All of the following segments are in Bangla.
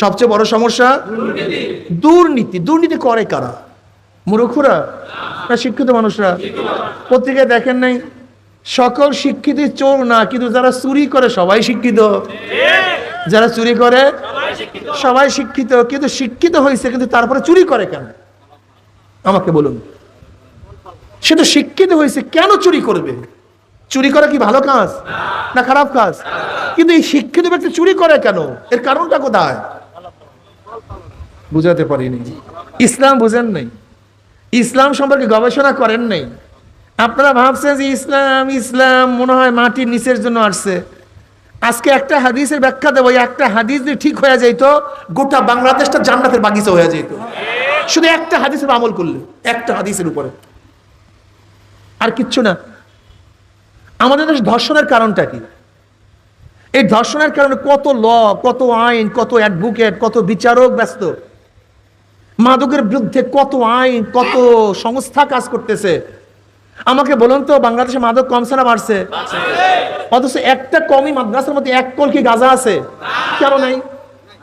সবচেয়ে বড় সমস্যা? দুর্নীতি। দুর্নীতি করে কারা? মূর্খরা? না, শিক্ষিত মানুষরা? পত্রিকায় দেখেন নাই? সকল শিক্ষিত চোর না, কিন্তু যারা চুরি করে, সবাই শিক্ষিত। যারা চুরি করে, সবাই শিক্ষিত। কিন্তু শিক্ষিত হয়েছে, কিন্তু তারপরে চুরি করে কেন? আমাকে বলুন। সে তো শিক্ষিত হয়েছে, কেন চুরি করবে? চুরি করা কি ভালো কাজ? না খারাপ কাজ? কিন্তু এই শিক্ষিত ব্যক্তি চুরি করে কেন? এর কারণটা কোথায়? বুঝাতে পারিনি। ইসলাম বুঝেন নাই। ইসলাম সম্পর্কে গবেষণা করেন নাই। আপনারা ভাবছেন যে ইসলাম ইসলাম, মনে হয় মাটির নিচের জন্য আসছে। আজকে একটা হাদিসের ব্যাখ্যা দেবো, একটা হাদিস যদি ঠিক হয়ে যেত গোটা বাংলাদেশটা জান্নাতের বাগিচা হয়ে যেত শুধু একটা হাদিসের আমল করলে, একটা হাদিসের উপরে। আর কিচ্ছু না। আমাদের দেশে ধর্ষণের কারণটা কি? এই ধর্ষণের কারণে কত ল, কত আইন, কত অ্যাডভোকেট কত বিচারক ব্যস্ত। মাদকের বিরুদ্ধে কত আইন, কত সংস্থা কাজ করতেছে? আমাকে বলুন তো, বাংলাদেশে মাদক কমছে না বাড়ছে? অথচ একটা কমই মাদ্রাসার মধ্যে এক কল কি গাঁজা আছে? কেন নাই।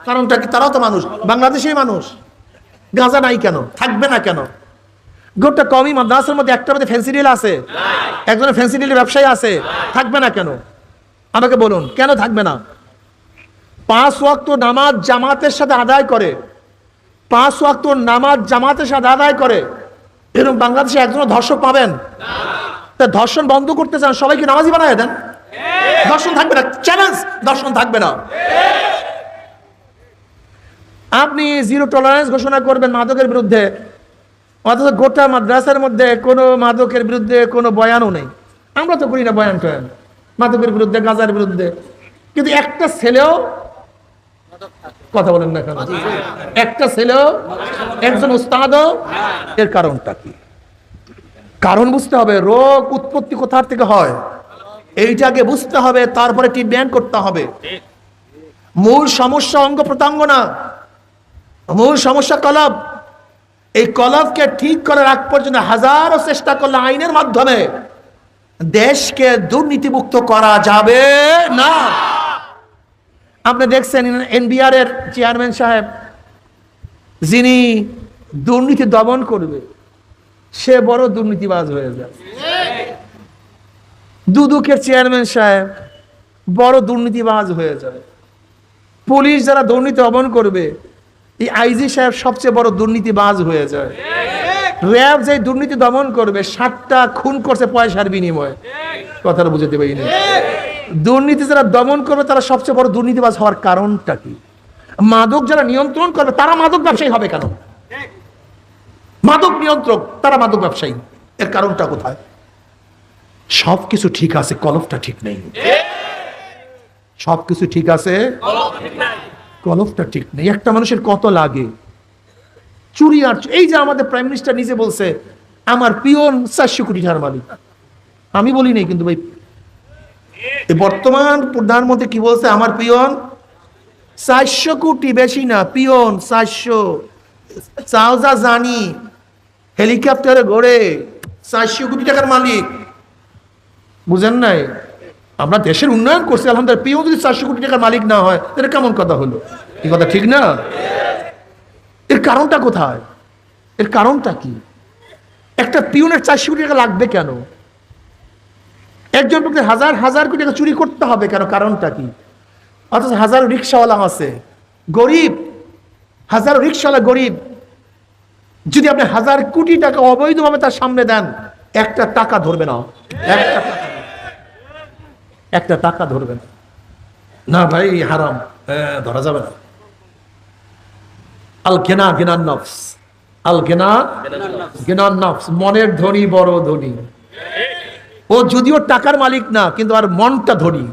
কারণটা কি? তারাও তো মানুষ। বাংলাদেশেই মানুষ। গাঁজা নাই কেন? থাকবে না কেন? গোটা কমই মাদ্রাসার মধ্যে একটা মধ্যে ফেন্সিডিল আছে। একজনের ফেন্সিডিলের ব্যবসায়ী আছে। থাকবে না কেন? আমাকে বলুন, কেন থাকবে না? পাঁচ ওয়াক্ত নামাজ জামাতের সাথে আদায় করে। পাঁচ ওয়াক্ত নামাজ জামাতের সাথে আদায় করে। এরকম বাংলাদেশে একজনও ধর্ষক পাবেন? তা ধর্ষণ বন্ধ করতে চান সবাইকে নামাজি বানায় দেন? দর্শন থাকবে না চ্যালেঞ্জ দর্শন থাকবে না। আপনি জিরো টলারেন্স ঘোষণা করবেন মাদকের বিরুদ্ধে অথচ গোটা মাদ্রাসার মধ্যে কোনো মাদকের বিরুদ্ধে কোনো বয়ানও নেই। আমরা তো করি না বয়ান টয়ান মাদকের বিরুদ্ধে গাজার বিরুদ্ধে। কিন্তু একটা ছেলেও কথা বলেন না কেন? একটা ছেলেও একজন উস্তাদও এর কারণটা কি? কারণ বুঝতে হবে, রোগ উৎপত্তি কোথার থেকে হয়? এইটাকে বুঝতে হবে, তারপরে ট্রিটমেন্ট করতে হবে। মূল সমস্যা অঙ্গ প্রত্যঙ্গ না মূল সমস্যা কলব এই কলবকে ঠিক করার আগ পর্যন্ত হাজারো চেষ্টা করলে আইনের মাধ্যমে দেশকে দুর্নীতিমুক্ত করা যাবে না। আপনি দেখছেন এনবিআর এর চেয়ারম্যান সাহেব, যিনি দুর্নীতি দমন করবে, সে বড় দুর্নীতিবাজ হয়ে যায়। দুদুকের চেয়ারম্যান সাহেব বড় দুর্নীতিবাজ হয়ে যায়। পুলিশ যারা দুর্নীতি দমন করবে, এই আইজি সাহেব সবচেয়ে বড় দুর্নীতিবাজ হয়ে যায়। র্যাব যে দুর্নীতি দমন করবে, সাতটা খুন করছে পয়সার বিনিময়ে। কথাটা বুঝতে পারি না দুর্নীতি যারা দমন করবে, তারা সবচেয়ে বড় দুর্নীতিবাজ হওয়ার কারণটা কি? মাদক যারা নিয়ন্ত্রণ করবে, তারা মাদক ব্যবসায়ী হবে কেন? মাদক নিয়ন্ত্রক, তারা মাদক ব্যবসায়ী। এর কারণটা কোথায়? সবকিছু ঠিক আছে কলফটা ঠিক নেই। সবকিছু ঠিক আছে? কলফটা ঠিক নেই। একটা মানুষের কত লাগে? চুরি আর এই যে আমাদের প্রাইম মিনিস্টার নিজে বলছে, আমার পিয়ন চারশো কোটি টাকার মালিক। আমি বলি নাই, কিন্তু ভাই এই বর্তমান প্রধানমন্ত্রী কি বলছে? আমার পিয়ন? চারশো কোটি বেশি না, পিয়ন, চারশো। যা জানি, হেলিকপ্টারে ঘোরে, চারশো কোটি টাকার মালিক। বুঝেন নাই? আমরা দেশের উন্নয়ন করছি, আলহামদুলিল্লাহ। পিও যদি চারশো কোটি টাকার মালিক না হয়, তাহলে কেমন কথা হলো? এই কথা, ঠিক না? এর কারণটা কোথায়? এর কারণটা কি? একটা পিউনের চারশো কোটি টাকা লাগবে কেন? একজন ব্যক্তি হাজার হাজার কোটি টাকা চুরি করতে হবে কেন? কারণটা কি? অথচ হাজার রিক্সাওয়ালা আছে। গরিব, হাজার রিক্সাওয়ালা গরিব, যদি আপনি হাজার কোটি টাকা অবৈধভাবে তার সামনে দেন, একটা টাকা ধরবে না। একটা একটা টাকা ধরবে না। না ভাই, হারাম। ধরা যাবে না। আল গেনা গেনার নফস। আল গেনা গেনার নফস। মনের ধনী, বড় ধনী। ও যদিও টাকার মালিক না, কিন্তু আর মনটা ধনী।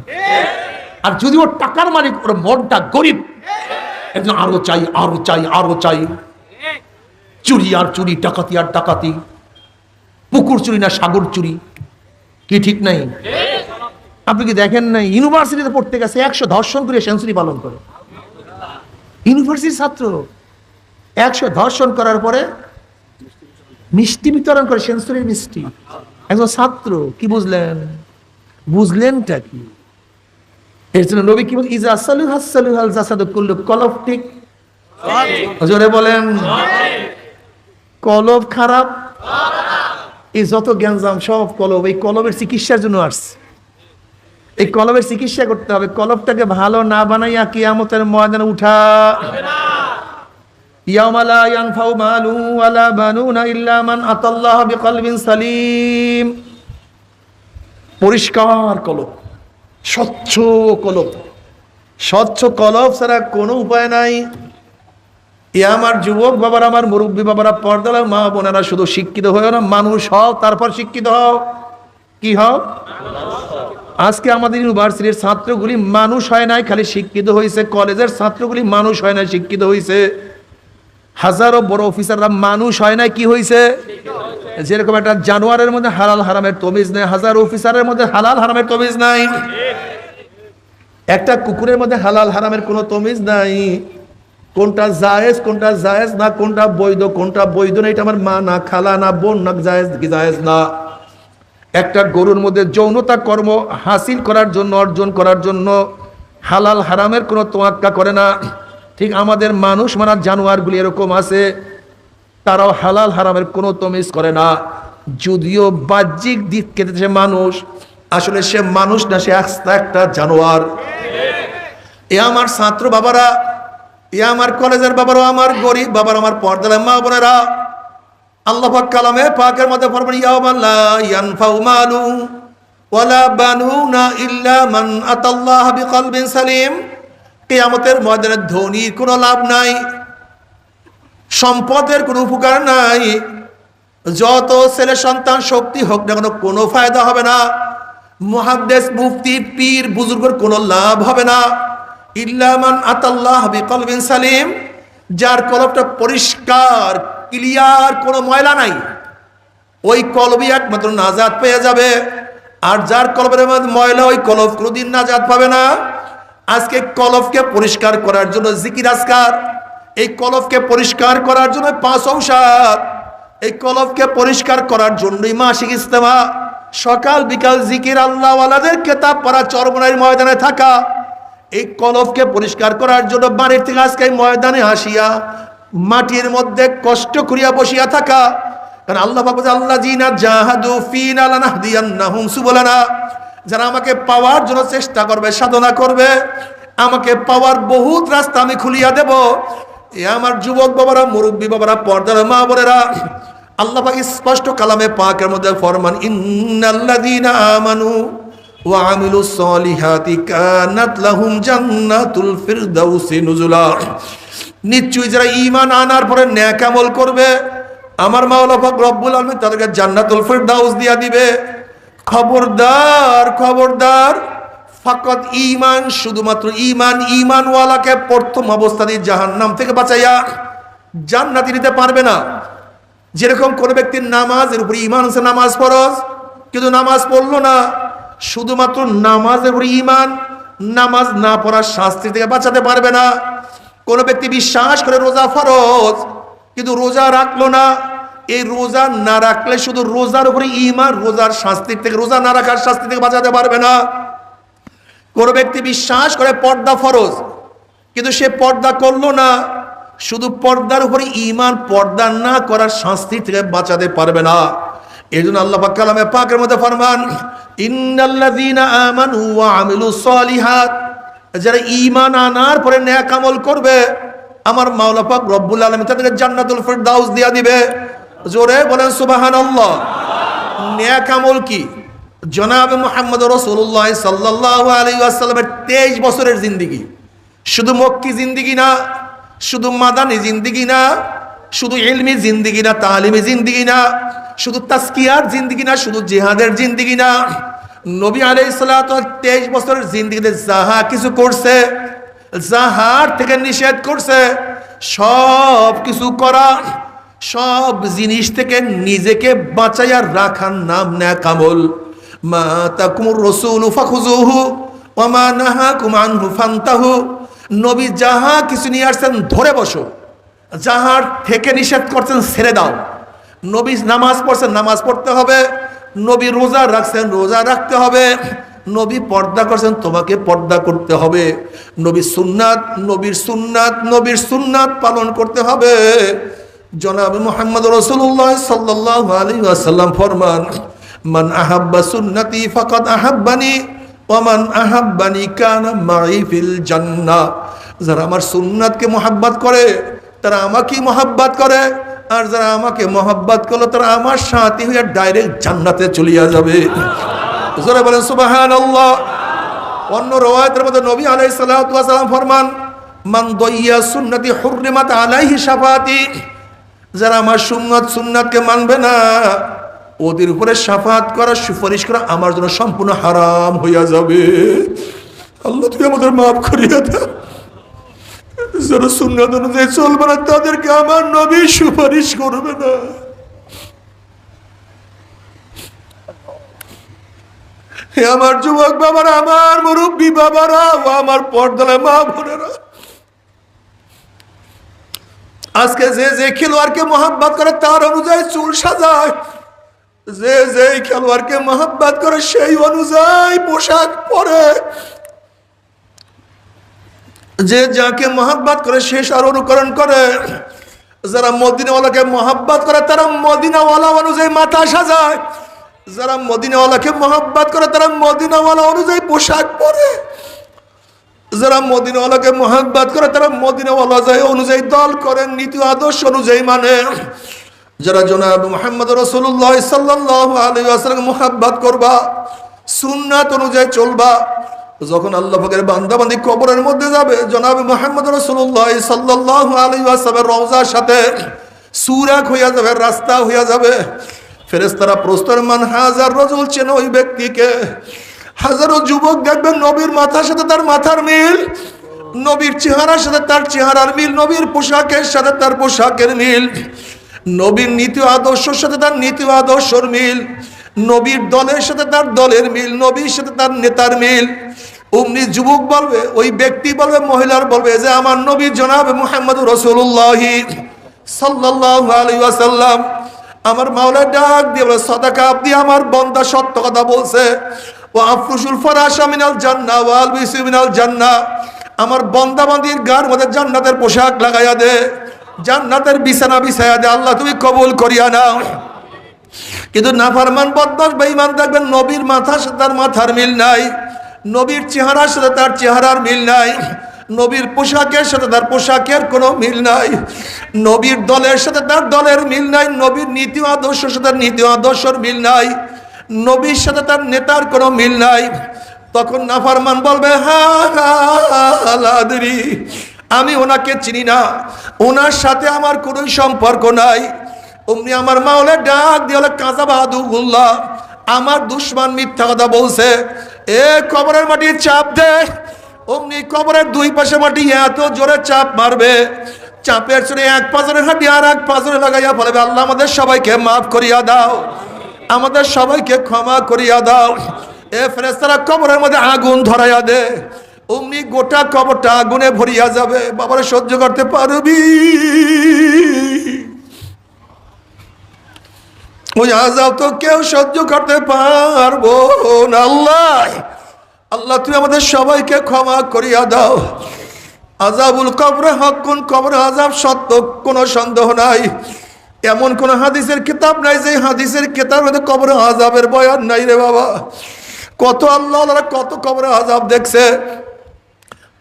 আর যদিও টাকার মালিক, ওর মনটা গরিব। একজন আরও চাই আরও চাই আরও চাই। চুরি আর চুরি, ডাকাতি আর ডাকাতি। পুকুর চুরি না সাগর চুরি। কি ঠিক নাই? আপনি কি দেখেন না ইউনিভার্সিটিতে পড়তে গেছে একশো ধর্ষণ করে সেঞ্চুরি পালন করে। ইউনিভার্সিটির ছাত্র একশো ধর্ষণ করার পরে মিষ্টি বিতরণ করে সেঞ্চুরির মিষ্টি। একজন ছাত্র, কি বুঝলেন? বুঝলেনটা কি? এর জন্য নবী কি বল ইজা সালু হাসালু হাল জাসাদু কুল্লু কলফটিক জোরে বলেন, কলব খারাপ, এই যত জ্ঞানজাম সব কলব, এই কলবের চিকিৎসার জন্য আসছে। এই কলবের চিকিৎসা করতে হবে, কলবটাকে ভালো না বানাইয়া কিয়ামতের ময়দানে উঠা। ইয়াউমা লা ইয়ানফাউ মালু ওয়ালা বানুনা ইল্লা মান আতাল্লাহ বিকলবিন সালিম। পরিষ্কার কলব, স্বচ্ছ কলব। স্বচ্ছ কলব ছাড়া কোনো উপায় নাই। এ আমার যুবক বাবার, আমার মুরব্বী বাবারা পর্দার মা বোনেরা শুধু শিক্ষিত হয়েও না, মানুষ হও, তারপর শিক্ষিত হও। কি হও? আজকে আমাদের ইউনিভার্সিটির ছাত্রগুলি মানুষ হয় নাই, খালি শিক্ষিত হয়েছে কলেজের ছাত্রগুলি মানুষ হয় নাই, শিক্ষিত হয়েছে হাজারো বড় অফিসাররা মানুষ হয় নাই কি হয়েছে যেরকম একটা জানোয়ারের মধ্যে হালাল হারামের তমিজ নেই, হাজার অফিসারের মধ্যে হালাল হারামের তমিজ নাই। একটা কুকুরের মধ্যে হালাল হারামের কোনো তমিজ নাই। কোনটা জায়েজ কোনটা জায়েজ না, কোনটা বৈধ কোনটা বৈধ না, এটা আমার মা না, খালা না, বোন না, জায়েজ কি জায়েজ না। একটা গরুর মধ্যে যৌনতা কর্ম হাসিল করার জন্য, অর্জন করার জন্য হালাল হারামের কোনো তোয়াক্কা করে না। ঠিক আমাদের মানুষ মানার জানোয়ারগুলি এরকম আছে, তারাও হালাল হারামের কোনো তমিজ করে না। যদিও বাহ্যিক দিক কেটেছে মানুষ, আসলে সে মানুষ না, সে আস্তা একটা জানোয়ার। এ আমার ছাত্র বাবারা, এ আমার কলেজের বাবারা আমার গরিব বাবার, আমার পর্দার মা বোনেরা, আল্লাহ কালামে পাকের মধ্যে মালু ওয়ালা ইল্লা মান আতাল্লাহ সালিম। কিয়ামতের ময়দানে ধনীর কোনো লাভ নাই, সম্পদের কোনো উপকার নাই, যত ছেলে সন্তান শক্তি হোক না কেন কোনো ফায়দা হবে না মুহাদ্দেস মুফতি, পীর, বুজুর্গর কোনো লাভ হবে না। ইল্লামান আতাল্লাহ বিকলবিন সালিম, যার কলবটা পরিষ্কার, ক্লিয়ার কোনো ময়লা নাই, ওই কলবই একমাত্র নাজাদ পেয়ে যাবে, আর যার কলবের ময়লা ওই কলব কোনোদিন নাজাদ পাবে না। আজকে কলবকে পরিষ্কার করার জন্য জিকির আজকার। এই কলবকে পরিষ্কার করার জন্য পাঁচ ঔষধ এই কলবকে পরিষ্কার করার জন্যই মাসিক ইস্তেমা সকাল, বিকাল জিকির আল্লাহওয়ালাদের কেতাব পড়া চরমনার ময়দানে থাকা। এই কলবকে পরিষ্কার করার জন্য বাড়ির থেকে আজকে ময়দানে হাসিয়া মাটির মধ্যে কষ্ট করিয়া বসিয়া থাকা। কারণ আল্লাহ বাবু আল্লাহ জিনা জাহাদু ফিনা লানাহদিয়ান্নাহুম সুবলানা। যারা আমাকে পাওয়ার জন্য চেষ্টা করবে, সাধনা করবে, আমাকে পাওয়ার বহুত রাস্তা আমি খুলিয়া দেব। এ আমার যুবক বাবারা, মুরব্বী বাবারা, পর্দার মা বোনেরা, আল্লাহ স্পষ্ট কালামে পাকের মধ্যে ফরমান, ইন্নাল্লাযীনা আমানু ওয়া আমিলুস সলিহাতি কানাত লাহুম জান্নাতুল ফিরদাউসি নুজুলা। নিশ্চয়ই যারা ঈমান আনার পরে ন্যাক আমল করবে, আমার মাওলা পাক রব্বুল আলামিন তাদেরকে জান্নাতুল ফিরদাউস দিয়া দিবে। খবরদার খবরদার। ফাকত ইমান শুধুমাত্র ইমান ঈমানওয়ালাকে প্রথম অবস্থাতেই জাহান্নাম থেকে বাঁচাইয়া জান্নাতি নিতে পারবে না। যেরকম কোন ব্যক্তির নামাজের উপরে ইমান হচ্ছে নামাজ ফরজ। কিন্তু নামাজ পড়ল না, শুধুমাত্র নামাজের উপরে ইমান নামাজ না পড়ার শাস্তি থেকে বাঁচাতে পারবে না। কোন ব্যক্তি বিশ্বাস করে রোজা ফরজ, কিন্তু রোজা রাখল না এই রোজা না রাখলে শুধু রোজার উপরে ইমান রোজার শাস্তির থেকে, রোজা না রাখার শাস্তি থেকে বাঁচাতে পারবে না। কোন ব্যক্তি বিশ্বাস করে পর্দা ফরজ, কিন্তু সে পর্দা করল না, শুধু পর্দার উপরে ইমান পর্দা না করার শাস্তি থেকে বাঁচাতে পারবে না। এই জন্য আল্লাহ পাক কালামে পাকের মধ্যে ফরমান যারা ঈমান আনার পরে আমল করবে, আমার মাওলা পাক রব্বুল আলামিন তাদেরকে জান্নাতুল ফিরদাউস দিয়া দিবে। জোরে বলেন সুবহানাল্লাহ। নেক আমল কি? জনাব মুহাম্মদ রাসূলুল্লাহ সাল্লাল্লাহু আলাইহি ওয়াসাল্লামের 23 বছরের জিন্দেগি। শুধু মক্কি জিন্দিগি না, শুধু মাদানি জিন্দিগি না, শুধু ইলমি জিন্দিগি না, তালিমি জিন্দিগি না, শুধু তাস্কিয়ার জিন্দিগি না, শুধু জিহাদের জিন্দিগি না। নবী আলাইহিস সালাতু তেইশ বছরের জিন্দিগিতে যাহা কিছু করছে, যাহার থেকে নিষেধ করছে সব কিছু করা। সব জিনিস থেকে নিজেকে বাঁচাইয়া রাখার নাম ন্যাক আমল মা তাকুমুর রসুল ফাখুজুহু ওমা নাহাকুম আনহু ফান্তাহু। নবী যাহা কিছু নিয়ে আসছেন, ধরে বসো। যাহার থেকে নিষেধ করছেন, ছেড়ে দাও। নবী নামাজ পড়ছেন, নামাজ পড়তে হবে। নবী রোজা রাখছেন, রোজা রাখতে হবে। নবী পর্দা করছেন, তোমাকে পর্দা করতে হবে। নবী সুন্নাত, নবীর সুন্নাত নবীর সুন্নাত পালন করতে হবে। জনাব মোহাম্মদ রসুল্লাহ সাল্লাহ আলী আসাল্লাম ফরমান, মান আহাব্বা সুন্নতি ফকত আহাব্বানি ওমান আহাব্বানি কান মাই ফিল জান্নাহ যারা আমার সুন্নাতকে মোহাব্বত করে, তারা আমাকেই মোহাব্বত করে, আর যারা আমাকে মোহাব্বত করল, তারা আমার সাথী হয়ে ডাইরেক্ট জান্নাতে চলিয়া যাবে। জোরে বলেন সুবাহান অন্য রওয়ায়তের মধ্যে নবী ওয়াস সালাম ফরমান, মান দইয়া সুন্নতি হুররিমাত আলাইহি শাফাতি। যারা আমার সুন্নাত সুন্নাতকে মানবে না, ওদের উপরে সাফাত করা, সুপারিশ করা আমার জন্য সম্পূর্ণ হারাম হইয়া যাবে। আল্লাহ তুই আমাদের মাফ করিয়া দাও। যারা সুন্নাত অনুযায়ী চলবে না, তাদেরকে আমার নবী সুপারিশ করবে না। আমার যুবক বাবারা, আমার মুরব্বী বাবারা ও আমার পর্দালে মা বোনেরা আজকে যে যে খেলোয়াড়কে মোহাব্বত করে তার অনুযায়ী চুল সাজায়, যে যে খেলোয়াড়কে মোহাব্বত করে সেই অনুযায়ী পোশাক পরে। যে যাকে মোহাব্বত করে সে সার অনুকরণ করে। যারা মদিনাওয়ালাকে মোহাব্বত করে তারা মদিনাওয়ালা অনুযায়ী মাথা সাজায়। যারা মদিনাওয়ালাকে মোহাব্বত করে তারা মদিনাওয়ালা অনুযায়ী পোশাক পরে। যারা মদিনাওয়ালাকে মোহাব্বত করে, তারা মদিনাওয়ালা যায় অনুযায়ী দল করেন, নীতি আদর্শ অনুযায়ী মানে। যারা জনাব মোহাম্মদ রসুল্লাহ সাল্লাহ আলী আসলামকে মোহাব্বত করবা, সুন্নাত অনুযায়ী চলবা, যখন আল্লাহ পাকের বান্দাবান্দি কবরের মধ্যে যাবে, জনাব মোহাম্মদ রসুল্লাহ সাল্লাহ আলী আসলামের রওজার সাথে সুরাক হইয়া যাবে, রাস্তা হইয়া যাবে। ফেরেস্তারা প্রস্তর মান হাজার রজুল চেন ওই ব্যক্তিকে হাজারো যুবক দেখবেন নবীর মাথার সাথে তার মাথার মিল, নবীর চেহারার সাথে তার চেহারার মিল, নবীর পোশাকের সাথে তার পোশাকের মিল, নবীর নীতি আদর্শের সাথে তার নীতি আদর্শর মিল, নবীর দলের সাথে তার দলের মিল, নবীর সাথে তার নেতার মিল। অমনি যুবক বলবে, ওই ব্যক্তি বলবে, মহিলার বলবে যে, আমার নবী জনাব মুহাম্মদ রসুল্লাহি সাল্লাহ আলী ওয়াসাল্লাম আমার মাওলা ডাক দিয়ে বলে, সদাকা, আপনি আমার বন্দা সত্য কথা বলছে। ও আফরুসুল ফরাশা মিনাল জান্না ওয়াল বিসি মিনাল জান্না। আমার বন্দা বান্দির গার মধ্যে জান্নাতের পোশাক লাগাইয়া দে, জান্নাতের বিছানা বিছাইয়া দে। আল্লাহ, তুমি কবুল করিয়া নাও। কিন্তু নাফারমান বদমাস বেঈমান দেখবেন নবীর মাথার সাথে তার মাথার মিল নাই। নবীর চেহারার সাথে তার চেহারার মিল নাই। নবীর পোশাকের সাথে তার পোশাকের কোনো মিল নাই। নবীর দলের সাথে তার দলের মিল নাই। নবীর নীতি আদর্শের সাথে নীতি আদর্শের মিল নাই। নবীর সাথে তার নেতার কোনো মিল নাই। তখন নাফারমান বলবে হাদি আমি ওনাকে চিনি না। ওনার সাথে আমার কোনো সম্পর্ক নাই। অমনি আমার মা হলে ডাক দিয়ে হলে কাঁচা বাহাদুল্লাহ আমার দুশ্মন মিথ্যা কথা বলছে। এ কবরের মাটি চাপ দে। অমনি কবরের দুই পাশে মাটি, এত জোরে চাপ মারবে। চাপের চড়ে এক পাজরের হাঁটি আর এক পাজরে লাগাইয়া ফেলবে আল্লাহ, আমাদের সবাইকে মাফ করিয়া দাও। আমাদের সবাইকে ক্ষমা করিয়া দাও। এ ফেরেস্তারা কবরের মধ্যে আগুন ধরাইয়া দে। অমনি গোটা কবরটা আগুনে ভরিয়া যাবে। বাবারে, সহ্য করতে পারবি? ওই আজাব তো কেউ সহ্য করতে পারব না আল্লাহ, তুমি আমাদের সবাইকে ক্ষমা করিয়া দাও। আজাবুল কবরে, হক কোন কবরে আজাব সত্য, কোনো সন্দেহ নাই। এমন কোন হাদিসের কিতাব নাই যে হাদিসের কিতাব মধ্যে কবরে আজাবের বয়ান নাই রে বাবা। কত আল্লাহ আল্লাহ কত কবরে আজাব দেখছে।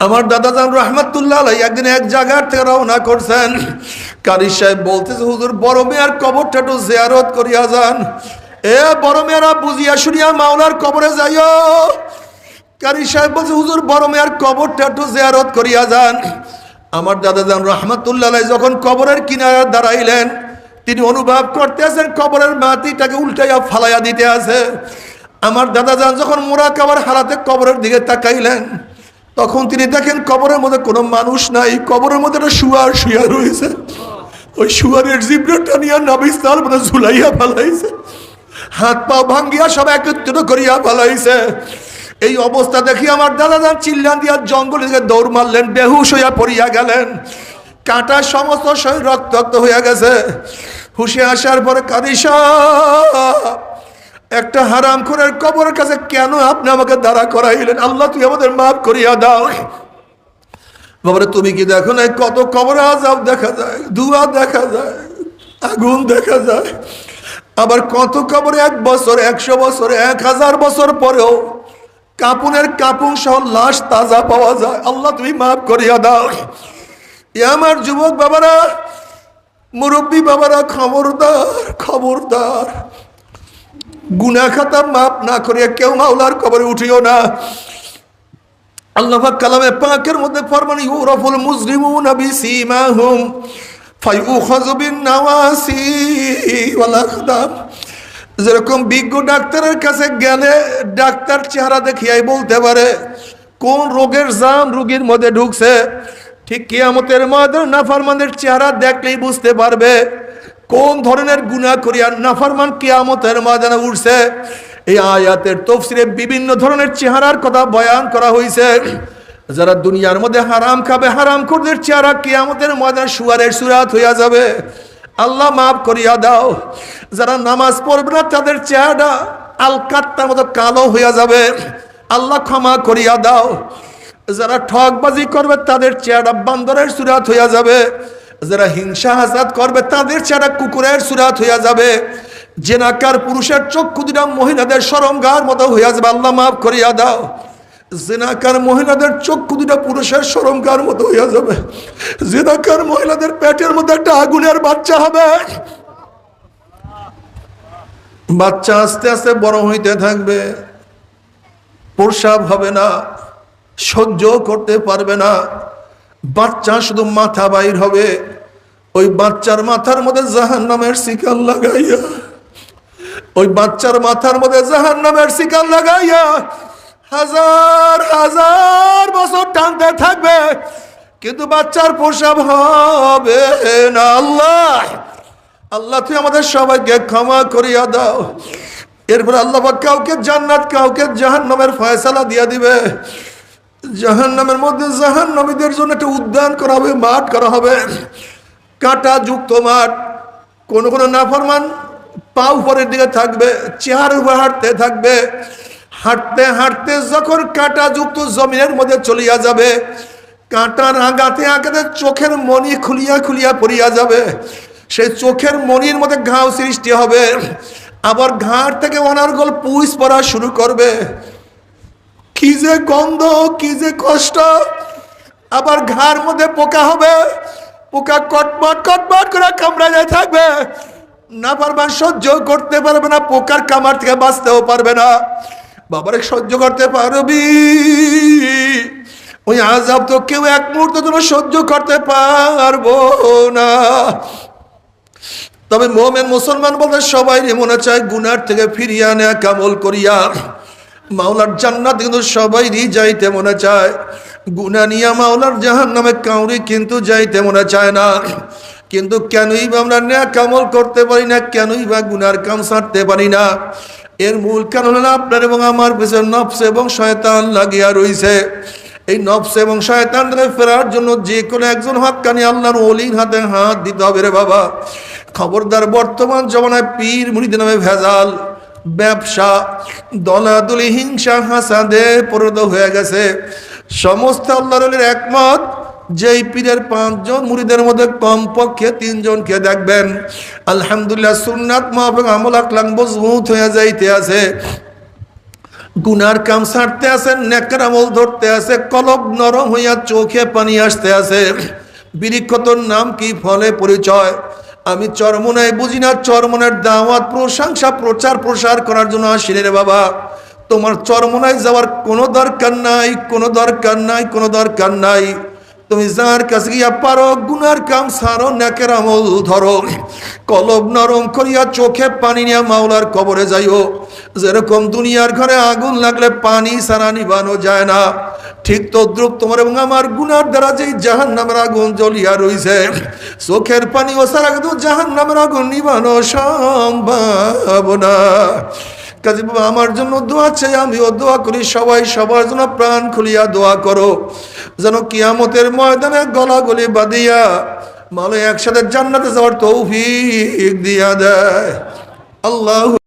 আমার দাদা জান রহমতুল্লাহ একদিন এক জায়গার থেকে রওনা করছেন। কারি সাহেব বলতেছে, হুজুর, বড় মেয়ার কবরটা একটু জিয়ারত করিয়া যান। এ বড় মেয়েরা, বুঝিয়া শুনিয়া মাওলার কবরে যাইও। কারি সাহেব বলছে, হুজুর, বড় মেয়ার কবরটা একটু জেয়ারত করিয়া যান। আমার দাদা যান রহমতুল্লাহ যখন কবরের কিনারে দাঁড়াইলেন, তিনি অনুভব করতে আছেন কবরের মাটিটাকে উল্টাইয়া ফালাইয়া দিতে আছে। আমার দাদা যান যখন মোরা কাবার হারাতে কবরের দিকে তাকাইলেন, তখন তিনি দেখেন কবরের মধ্যে কোনো মানুষ নাই, কবরের মধ্যে একটা শুয়ার শুয়া রয়েছে। ওই শুয়ারের জিব্রাটা নিয়ে নাবিস্তাল মধ্যে ঝুলাইয়া ফেলাইছে। হাত পা ভাঙ্গিয়া সব একত্রিত করিয়া ফেলাইছে। এই অবস্থা দেখি আমার দাদা দান চিল্লান দিয়া জঙ্গলে দিকে দৌড় মারলেন, বেহুশ হইয়া পড়িয়া গেলেন। কাঁটা সমস্ত শরীর রক্তাক্ত হইয়া গেছে। হুশে আসার পরে কাদিস, একটা হারাম করার কবরের কাছে কেন আপনি আমাকে দাঁড়া করাইলেন? আল্লাহ, তুই আমাদের মাফ করিয়া দাও। বাবারে, তুমি কি দেখো না কত কবরে আজাব দেখা যায় ধোঁয়া দেখা যায়, আগুন দেখা যায়। আবার কত কবরে এক বছর, একশো বছর, এক হাজার বছর পরেও কাপুনের কাপুন সহ লাশ তাজা পাওয়া যায়। আল্লাহ, তুমি মাফ করিয়া দাও। এ আমার যুবক বাবারা, মুরব্বী বাবারা, খবরদার খবরদার। গুনা খাতা মাপ না করিয়া কেউ মাওলার কবরে উঠিও না। আল্লাহ কালামে পাকের মধ্যে ফরমান, ইউরাফুল মুসলিমুন বিসীমাহুম, ফায়ুখাযু বিন নাওয়াসি ওয়াল আকদাম যেরকম বিজ্ঞ ডাক্তারের কাছে গেলে ডাক্তার চেহারা দেখিয়াই বলতে পারে, কোন রোগের জাম রোগীর মধ্যে ঢুকছে? ঠিক কিয়ামতের মধ্যে নাফরমানের চেহারা দেখলেই বুঝতে পারবে, কোন ধরনের গুণা করিয়া নাফারমান কিয়ামতের ময়দানে উঠছে। এই আয়াতের তফসিরে বিভিন্ন ধরনের চেহারার কথা বয়ান করা হয়েছে যারা দুনিয়ার মধ্যে হারাম খাবে হারাম করদের চেহারা কিয়ামতের ময়দানে সুয়ারের সুরাত হইয়া যাবে। আল্লাহ মাফ করিয়া দাও। যারা নামাজ পড়বে না, তাদের চেহারা আল কাত্তার মতো কালো হইয়া যাবে। আল্লাহ ক্ষমা করিয়া দাও। যারা ঠকবাজি করবে, তাদের চেহারা বান্দরের সুরাত হইয়া যাবে। যারা হিংসা হাসাদ করবে, তাদের চেহারা কুকুরের সুরাত হইয়া যাবে। জেনাকার পুরুষের চক্ষু দুটা মহিলাদের সরঙ্গার মতো হইয়া যাবে। আল্লাহ মাফ করিয়া দাও। জেনাকার মহিলাদের চক্ষু দুটা পুরুষের সরঙ্গার মতো হইয়া যাবে। জেনাকার মহিলাদের পেটের মধ্যে একটা আগুনের বাচ্চা হবে। বাচ্চা আস্তে আস্তে বড় হইতে থাকবে। প্রসাব হবে না, সহ্য করতে পারবে না। বাচ্চা শুধু মাথা বাইর হবে। ওই বাচ্চার মাথার মধ্যে জাহান নামের শিকার লাগাইয়া, ওই বাচ্চার মাথার মধ্যে জাহান নামের শিকার লাগাইয়া হাজার হাজার বছর টানতে থাকবে, কিন্তু বাচ্চার প্রসাব হবে না। আল্লাহ আল্লাহ তুই আমাদের সবাইকে ক্ষমা করিয়া দাও। এরপর আল্লাহ কাউকে জান্নাত, কাউকে জাহান নামের ফয়সালা দিয়া দিবে। জাহান নামের মধ্যে জাহান নবীদের জন্য একটা উদ্যান করা হবে, মাঠ করা হবে। কাঁটা যুক্ত মাঠ, কোন কোন নাফরমান পা উপরের দিকে থাকবে চেহার উপর হাঁটতে থাকবে। হাঁটতে হাঁটতে যখন কাঁটা যুক্ত জমিনের মধ্যে চলিয়া যাবে কাঁটার আগাতে আগাতে চোখের মনি খুলিয়া খুলিয়া পড়িয়া যাবে। সেই চোখের মনির মধ্যে ঘাও সৃষ্টি হবে। আবার ঘাট থেকে অনার্গল পুষ পড়া শুরু করবে। কি যে গন্ধ, কি যে কষ্ট। আবার ঘাড় মধ্যে পোকা হবে। পোকা কটমট কটমট করে কামড়া যায় থাকবে। না পারবা সহ্য করতে পারবে না, পোকার কামার থেকে বাঁচতেও পারবে না। বাবারে সহ্য করতে পারবি। ওই আজাব তো কেউ এক মুহূর্ত জন্য সহ্য করতে পারব না। তবে মোমেন মুসলমান বলতে সবাই মনে চায় গুনার থেকে ফিরিয়ে আনে, কামল করিয়া। মাওলার জান্নাত কিন্তু সবাইরই যাইতে মনে চায়। গুনা নিয়া মাওলার জাহান নামে কাউরি কিন্তু যাইতে মনে চায় না। কিন্তু কেনই বা আমরা ন্যা কামল করতে পারি না, কেনই বা গুনার কাম ছাড়তে পারি না। এর মূল কারণ হলো আপনার এবং আমার পিছনে নফস এবং শয়তান লাগিয়া রইছে। এই নফস এবং শয়তান থেকে ফেরার জন্য যে কোনো একজন হাতকানি আল্লাহর অলির হাতে হাত দিতে হবে রে বাবা। খবরদার বর্তমান জমানায় পীর মুড়িদ নামে ভেজাল ব্যবসা, দলাদলি, হিংসা, হাসাদে পরিণত হয়ে গেছে। সমস্ত আল্লাহর একমত যেই পীরের পাঁচজন মুড়িদের মধ্যে কমপক্ষে তিনজনকে দেখবেন। আলহামদুলিল্লাহ সুন্নাত মাহফিক আমল আকলাং মজবুত হয়ে যাইতে আছে। গুনার কাম ছাড়তে আছে নেকের আমল ধরতে আছে কলব নরম হইয়া চোখে পানি আসতে আছে। বিরিক্ষতর নাম কি ফলে পরিচয়? আমি চরমনায় বুঝি না চরমনের দাওয়াত, প্রশংসা, প্রচার, প্রসার করার জন্য আসিলে রে বাবা। তোমার চরমনায় যাওয়ার কোনো দরকার নাই, কোনো দরকার নাই, কোনো দরকার নাই। তুমি যার কাছে গিয়া পারো, গুনার কাম সারো, নাকের আমল ধরো। কলব নরম করিয়া চোখে পানি নিয়ে মাওলার কবরে যাইও। যেরকম দুনিয়ার ঘরে আগুন লাগলে পানি সারা নিবানো যায় না। ঠিক তদ্রুপ তোমার এবং আমার গুনার দ্বারা যেই জাহান নামের আগুন জ্বলিয়া রইছে, চোখের পানি ও সারা কিন্তু জাহান নামের আগুন নিবানো সম্ভব না। কাজী বাবা, আমার জন্য দোয়া চাই, আমিও দোয়া করি, সবাই সবার জন্য প্রাণ খুলিয়া দোয়া করো। যেন কিয়ামতের ময়দানে গলা গলি বাঁধিয়া মালে একসাথে জান্নাতে যাওয়ার তৌফিক দিয়া দেয়। আল্লাহ